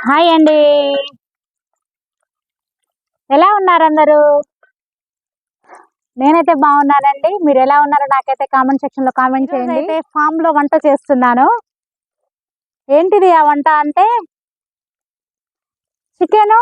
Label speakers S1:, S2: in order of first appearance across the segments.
S1: Hi అండి. ఎలా ఉన్నారు అందరూ? నేనైతే బాగున్నానండి. మీరు ఎలా ఉన్నారో నాకైతే కామెంట్ సెక్షన్లో కామెంట్ చేయండి. అయితే ఫామ్లో వంట చేస్తున్నాను. ఏంటిది ఆ వంట అంటే? చికెన్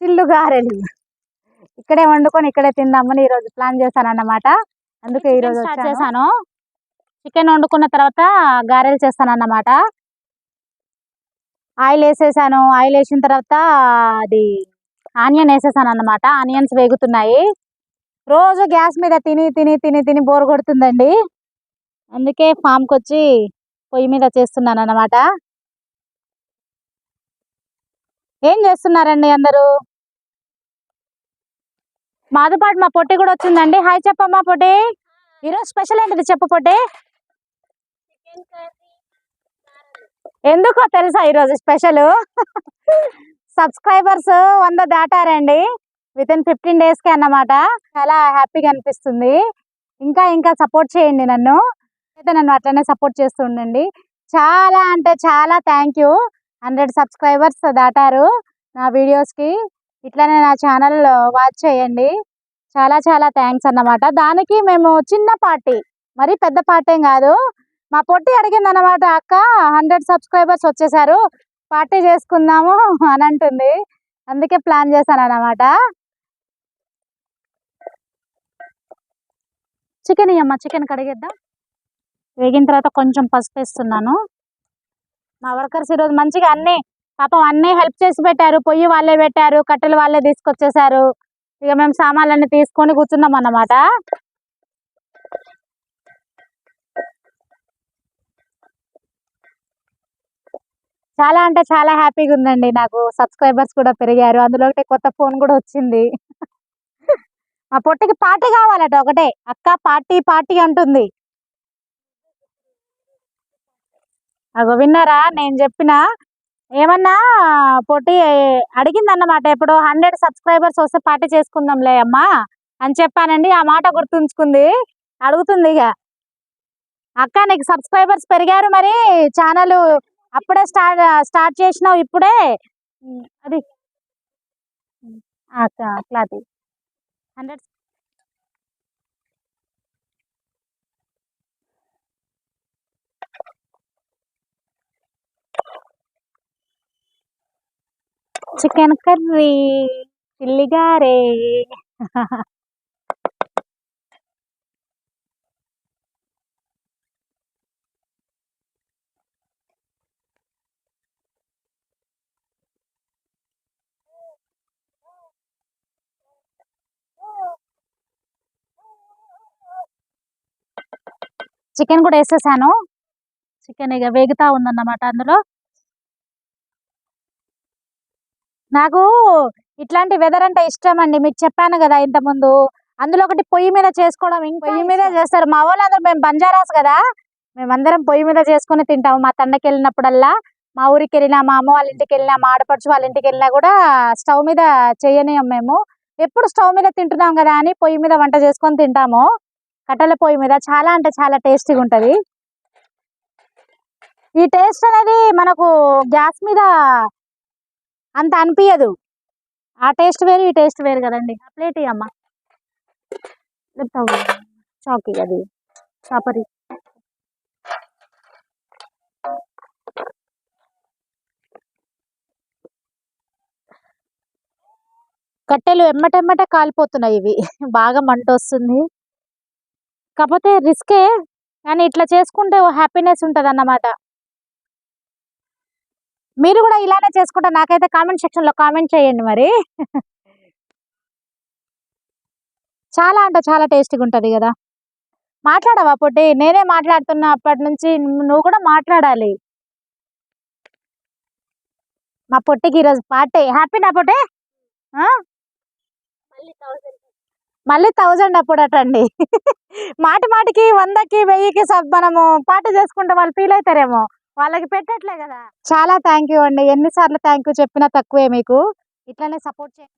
S1: చిల్లు గారెలు. ఇక్కడే వండుకొని ఇక్కడే తిందామని ఈ రోజు ప్లాన్ చేశాను అన్నమాట అందుకే ఈ రోజు స్టార్ట్ చేశాను. చికెన్ వండుకున్న తర్వాత గారెలు చేస్తాను అన్నమాట ఆయిల్ వేసేసాను ఆయిల్ వేసిన తర్వాత అది ఆనియన్ వేసేసాను అనమాట ఆనియన్స్ వేగుతున్నాయి. రోజు గ్యాస్ మీద తిని తిని తిని తిని బోర్ కొడుతుందండి. అందుకే ఫామ్కి వచ్చి పొయ్యి మీద చేస్తున్నాను అన్నమాట ఏం చేస్తున్నారండి అందరూ? మాతో మా పొట్టి కూడా వచ్చిందండి. హాయ్ చెప్పమ్మా పొట్టి. ఈరోజు స్పెషల్ ఏంటిది చెప్పు పొట్టి? ఎందుకో తెలుసా ఈరోజు స్పెషల్? సబ్స్క్రైబర్స్ వంద దాటారండి. విత్ ఇన్ ఫిఫ్టీన్ డేస్కి అన్నమాట. చాలా హ్యాపీగా అనిపిస్తుంది. ఇంకా ఇంకా సపోర్ట్ చేయండి నన్ను. అయితే నన్ను అట్లనే సపోర్ట్ చేస్తూ ఉండండి. చాలా అంటే చాలా థ్యాంక్ యూ. హండ్రెడ్ సబ్స్క్రైబర్స్ దాటారు నా వీడియోస్కి. ఇట్లనే నా ఛానల్ వాచ్ చేయండి. చాలా చాలా థ్యాంక్స్ అన్నమాట. దానికి మేము చిన్న పార్టీ. మరి పెద్ద పార్టీ ఏం కాదు. మా పొట్టి అడిగింది అనమాట అక్క హండ్రెడ్ సబ్స్క్రైబర్స్ వచ్చేసారు పార్టీ చేసుకుందాము అని అంటుంది. అందుకే ప్లాన్ చేశాను అనమాట చికెన్ ఇయ్యమ్మా చికెన్ కడిగేద్దాం. వేగిన తర్వాత కొంచెం పసుపు వేస్తున్నాను. మా వర్కర్స్ ఈరోజు మంచిగా అన్నీ పాపం అన్నీ హెల్ప్ చేసి పెట్టారు. పొయ్యి వాళ్ళే పెట్టారు కట్టెలు వాళ్ళే తీసుకొచ్చేసారు. ఇక మేము సామాన్లన్నీ తీసుకొని కూర్చున్నాం అన్నమాట చాలా అంటే చాలా హ్యాపీగా ఉందండి. నాకు సబ్స్క్రైబర్స్ కూడా పెరిగారు. అందులో ఒకటి కొత్త ఫోన్ కూడా వచ్చింది. మా పొట్టికి పార్టీ కావాలట ఒకటే. అక్క పార్టీ పార్టీ అంటుంది. అగో విన్నారా? నేను చెప్పిన ఏమన్నా పొట్టి అడిగిందన్నమాట ఇప్పుడు హండ్రెడ్ సబ్స్క్రైబర్స్ వస్తే పార్టీ చేసుకుందాంలే అమ్మా అని చెప్పానండి. ఆ మాట గుర్తుంచుకుంది. అడుగుతుంది ఇక. అక్క నీకు సబ్స్క్రైబర్స్ పెరిగారు మరి. ఛానల్ అప్పుడే స్టార్ట్ స్టార్ట్ చేసినావు ఇప్పుడే? అది. Cloth hundred chicken curry చిల్లిగారే chicken కూడా వేసేసాను. చికెన్ ఇక వేగుతా ఉందన్నమాట అందులో. నాకు ఇట్లాంటి వెదర్ అంటే ఇష్టం అండి మీకు చెప్పాను కదా ఇంత ముందు అందులో ఒకటి పొయ్యి మీద చేసుకోవడం ఇంకా పొయ్యి మీద చేస్తారు. మా వాళ్ళందరూ మేము బంజారాస్ కదా. మేమందరం పొయ్యి మీద చేసుకుని తింటాము. మా తండకి వెళ్ళినప్పుడల్లా మా ఊరికి వెళ్ళినా మా అమ్మ వాళ్ళ ఇంటికి వెళ్ళినా మా ఆడపడుచు వాళ్ళ ఇంటికి వెళ్ళినా కూడా స్టవ్ మీద చేయనియం మేము. ఎప్పుడు స్టవ్ మీద తింటున్నాం కదా అని పొయ్యి మీద వంట చేసుకొని తింటాము. కట్టెల పొయ్యి మీద చాలా అంటే చాలా టేస్టీగా ఉంటుంది. ఈ టేస్ట్ అనేది మనకు గ్యాస్ మీద అంత అనిపించదు ఆ టేస్ట్ వేరు ఈ టేస్ట్ వేరు కదండి. ఆ ప్లేట్ అమ్మ చాకి అది. చాపరి. కట్టెలు ఎమ్మటెమ్మట కాలిపోతున్నాయి ఇవి. బాగా మంట వస్తుంది కాకపోతే రిస్కే. కానీ ఇట్లా చేసుకుంటే ఓ హ్యాపీనెస్ ఉంటుంది అన్నమాట మీరు కూడా ఇలానే చేసుకుంటే నాకైతే కామెంట్ సెక్షన్లో కామెంట్ చేయండి మరి. చాలా అంటే చాలా టేస్టీగా ఉంటుంది కదా. మాట్లాడవా పొట్టి? నేనే మాట్లాడుతున్నా అప్పటి నుంచి నువ్వు కూడా మాట్లాడాలి. మా పొట్టికి ఈరోజు పార్టీ. హ్యాపీ నా మళ్ళీ థౌసండ్ మళ్ళీ థౌజండ్ అప్పుడు అటండి మాటి మాటికి వందకి వెయ్యికి సబ్ మనము పార్టీ చేసుకుంటే వాళ్ళు ఫీల్ అవుతారేమో. వాళ్ళకి పెట్టట్లే కదా. చాలా థ్యాంక్ యూ అండి. ఎన్నిసార్లు థ్యాంక్ యూ చెప్పినా తక్కువే మీకు. ఇట్లానే సపోర్ట్ చేయండి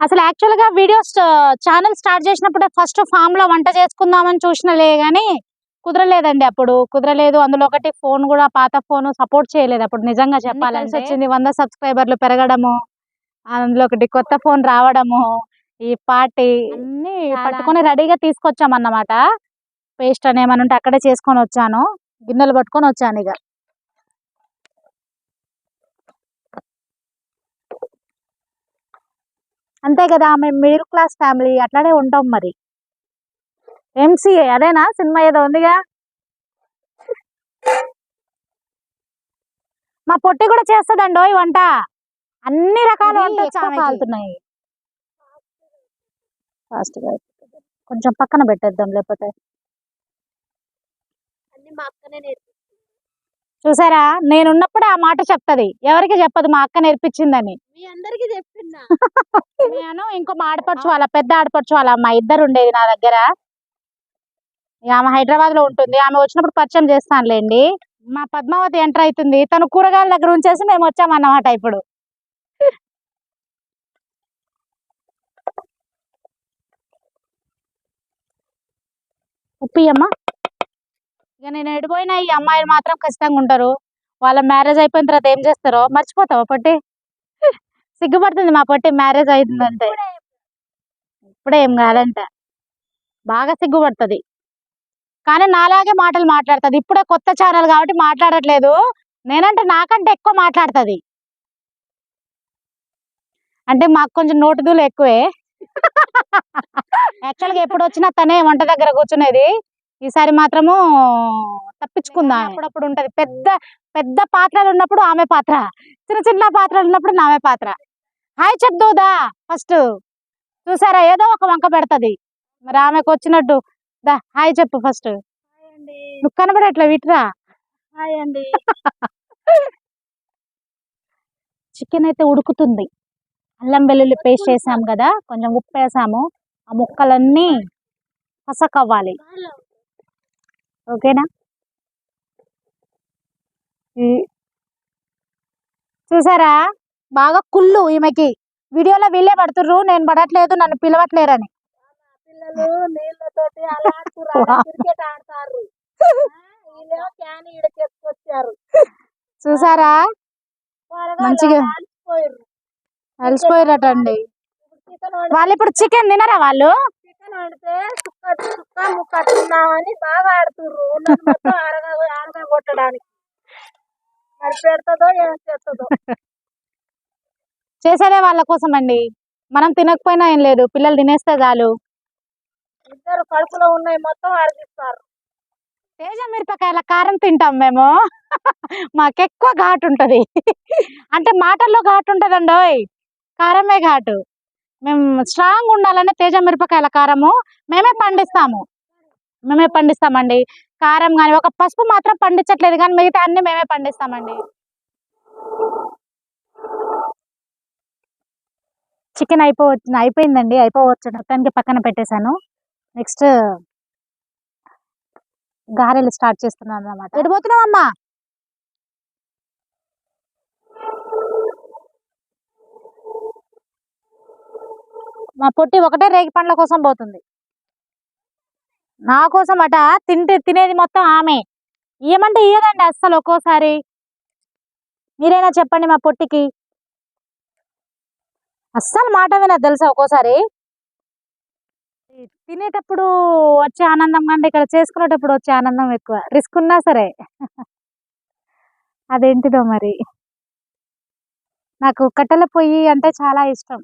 S1: అసలు యాక్చువల్గా వీడియోస్ ఛానల్ స్టార్ట్ చేసినప్పుడే ఫస్ట్ ఫామ్లో వంట చేసుకుందామని చూసినలే గానీ కుదరలేదండి అప్పుడు. కుదరలేదు. అందులో ఒకటి ఫోన్ కూడా పాత ఫోన్ సపోర్ట్ చేయలేదు అప్పుడు. నిజంగా చెప్పాలంటే. వచ్చింది వంద సబ్స్క్రైబర్లు పెరగడము. అందులో ఒకటి కొత్త ఫోన్ రావడము ఈ పార్టీ అన్ని పట్టుకొని రెడీగా తీసుకొచ్చాం అన్నమాట పేస్ట్ అని ఏమైనా ఉంటే అక్కడే చేసుకొని వచ్చాను. గిన్నెలు పట్టుకొని వచ్చాను ఇక అంతే కదా మేము మిడిల్ క్లాస్ ఫ్యామిలీ అట్లానే ఉంటాం మరి. ఎంసీఏ అదేనా సినిమా ఏదో ఉందిగా? మా పొట్టి కూడా చేస్తుందండి ఈ వంట? అన్ని రకాల వంటలు కాలుతున్నాయి ఫాస్ట్గా కొంచెం పక్కన పెట్టేద్దాం లేకపోతే. చూసారా? నేనున్నప్పుడే ఆ మాట చెప్తది. ఎవరికి చెప్పదు మా అక్క నేర్పించిందని.
S2: మీ అందరికి చెప్తున్నా
S1: నేను ఇంకో మా ఆడపడుచు వాళ్ళ పెద్ద ఆడపడుచు వాళ్ళ మా ఇద్దరు ఉండేది నా దగ్గర. ఆమె హైదరాబాద్లో ఉంటుంది. ఆమె వచ్చినప్పుడు పరిచయం చేస్తానులేండి. మా పద్మావతి ఎంటర్ అవుతుంది తను కూరగాయల దగ్గర ఉంచేసి మేము వచ్చామన్నమాట ఇప్పుడు. ఉప్పియమ్మ ఇక నేను ఎడిపోయినా ఈ అమ్మాయిలు మాత్రం ఖచ్చితంగా ఉంటారు. వాళ్ళ మ్యారేజ్ అయిపోయిన తర్వాత ఏం చేస్తారో మర్చిపోతావా పొట్టి? సిగ్గుపడుతుంది మా పొట్టి మ్యారేజ్ అయిందంటే ఇప్పుడే ఏం కాదంట. బాగా సిగ్గుపడుతుంది. కానీ నాలాగే మాటలు మాట్లాడుతుంది. ఇప్పుడే కొత్త ఛానల్ కాబట్టి మాట్లాడట్లేదు. నేనంటే నాకంటే ఎక్కువ మాట్లాడుతుంది. అంటే మాకు కొంచెం నోటుదూలు ఎక్కువే. యాక్చువల్గా ఎప్పుడు వచ్చినా తనే వంట దగ్గర కూర్చునేది. ఈసారి మాత్రము తప్పించుకుందా అప్పుడప్పుడు ఉంటది. పెద్ద పెద్ద పాత్రలు ఉన్నప్పుడు ఆమె పాత్ర. చిన్న చిన్న పాత్రలు ఉన్నప్పుడు నామే పాత్ర. హాయ్ చెప్దూదా ఫస్ట్ చూసారా? ఏదో ఒక వంక పెడతది. మరి ఆమెకు వచ్చినట్టు దా హాయ్ చెప్పు ఫస్ట్.
S2: హాయ్ అండి
S1: నువ్వు కనబడట్లా విట్రా.
S2: హాయ్ అండి
S1: చికెన్ అయితే ఉడుకుతుంది. అల్లం వెల్లుల్లి పేస్ట్ వేసాము కదా కొంచెం ఉప్పు వేసాము ఆ ముక్కలన్నీ పసకవ్వాలి. ఓకేనా? చూసారా? బాగా కుళ్ళు ఈమెకి. వీడియోలో వీళ్ళే పడుతుర్రు నేను పడట్లేదు నన్ను పిలవట్లేరని. చూసారా? మంచిగా.
S2: అలసిపోయారు
S1: అలసిపోయారటండి. వాళ్ళు ఇప్పుడు చికెన్ తినరా వాళ్ళు?
S2: చికెన్ వండితే సుక్క సుక్క ముక్క తిన్నామని బాగా ఆడుతుర్రు. కొట్టడానికి. మరి పెడుతుందో ఏం చేస్తుందో
S1: చేసేదే వాళ్ళ కోసం అండి మనం తినకపోయినా ఏం లేదు. పిల్లలు తినేస్తే చాలు.
S2: ఇద్దరు కడుపులో ఉన్నాయి మొత్తం అరిగిస్తారు.
S1: తేజ మిరపకాయల కారం తింటాం మేము. మాకు ఎక్కువ ఘాటు ఉంటది. అంటే మాటల్లో ఘాటు ఉంటదండోయ్. కారమే ఘాటు. మేము స్ట్రాంగ్ ఉండాలనే తేజ మిరపకాయల కారము మేమే పండిస్తాము. మేమే పండిస్తామండి. కారం కానీ ఒక పసుపు మాత్రం పండించట్లేదు కానీ మిగతా అన్ని మేమే పండిస్తామండి. చికెన్ అయిపోవచ్చు అయిపోయిందండి. అయిపోవచ్చు. మొత్తానికి పక్కన పెట్టేశాను. నెక్స్ట్ గారెలు స్టార్ట్ చేస్తున్నాను అనమాట ఎడిపోతున్నావు అమ్మా మా పొట్టి ఒకటే రేగి పండ్ల కోసం పోతుంది. నా కోసం అట తింటే తినేది మొత్తం ఆమె. ఏమంటే ఇయ్యదండి అస్సలు ఒక్కోసారి. మీరైనా చెప్పండి మా పొట్టికి. అస్సలు మాట వినదు తెలుసా ఒక్కోసారి? తినేటప్పుడు వచ్చే ఆనందం కంటే ఇక్కడ చేసుకునేటప్పుడు వచ్చే ఆనందం ఎక్కువ. రిస్క్ ఉన్నా సరే. అదేంటిదో మరి. నాకు కట్టెల పొయ్యి అంటే చాలా ఇష్టం.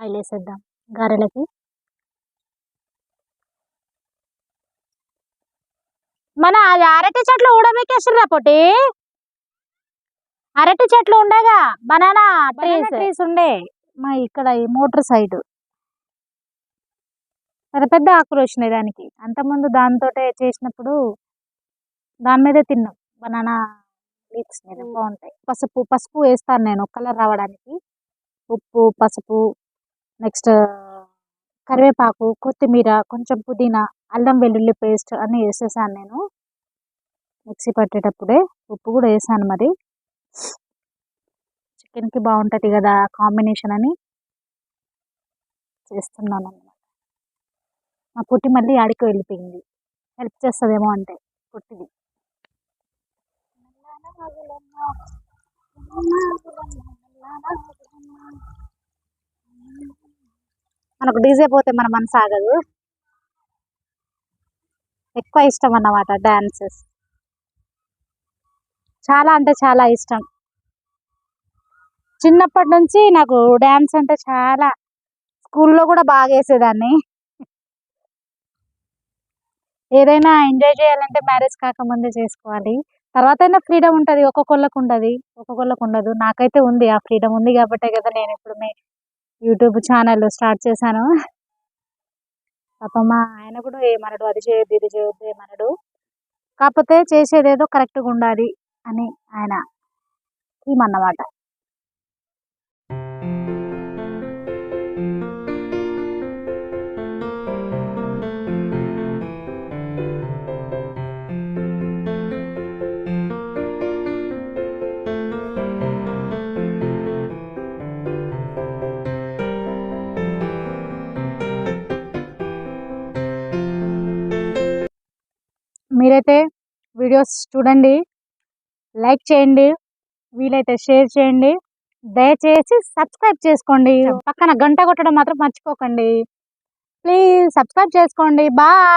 S1: ఆయిల్ వేసేద్దాం గారెలకి. మన అది అరటి చెట్లు ఊడబెక్కేసిర్రా పొట్టి. అరటి చెట్లు ఉండేగా బనానా. ట్రీస్ ఉండే. మా ఇక్కడ ఈ మోటార్ సైడ్. పెద్ద పెద్ద ఆకులు వచ్చినాయి దానికి. అంతకుముందు దాంతో చేసినప్పుడు దాని మీదే తిన్నాం. బనానా లీవ్స్ మీద బాగుంటాయి. పసుపు పసుపు వేస్తాను నేను. కలర్ రావడానికి. ఉప్పు పసుపు నెక్స్ట్ కరివేపాకు కొత్తిమీర కొంచెం పుదీనా అల్లం వెల్లుల్లి పేస్ట్ అన్నీ వేసేసాను నేను. మిక్సీ పట్టేటప్పుడే ఉప్పు కూడా వేసాను మరి. చికెన్కి బాగుంటుంది కదా కాంబినేషన్ అని చేస్తున్నాను అన్నమాట. మా పుట్టి మళ్ళీ ఆడికి వెళ్ళిపోయింది. హెల్ప్ చేస్తుందేమో అంటే కుట్టిది మనకు డీజే పోతే మన మనసు ఆగదు. ఎక్కువ ఇష్టం అన్నమాట డాన్సెస్. చాలా అంటే చాలా ఇష్టం. చిన్నప్పటి నుంచి నాకు డ్యాన్స్ అంటే చాలా స్కూల్లో కూడా బాగా వేసేదాన్ని. ఏదైనా ఎంజాయ్ చేయాలంటే మ్యారేజ్ కాకముందే చేసుకోవాలి. తర్వాత అయినా ఫ్రీడమ్ ఉంటుంది. ఒక్కొక్కళ్ళకు ఉండదు. ఒక్కొక్కళ్ళకు ఉండదు. నాకైతే ఉంది. ఆ ఫ్రీడమ్ ఉంది కాబట్టే కదా నేను ఇప్పుడు మీ యూట్యూబ్ ఛానల్ స్టార్ట్ చేశాను. పాపం మా ఆయన కూడా ఏమనడు అది చేయొద్దు ఇది చేయొద్దు ఏమనడు. కాకపోతే చేసేదేదో కరెక్ట్గా ఉండాలి అని ఆయన థీమ్ అన్నమాట. మీరైతే వీడియోస్ చూడండి లైక్ చేయండి వీలైతే షేర్ చేయండి దయచేసి సబ్స్క్రైబ్ చేసుకోండి. పక్కన గంట కొట్టడం మాత్రం మర్చిపోకండి. ప్లీజ్ సబ్స్క్రైబ్ చేసుకోండి. బాయ్.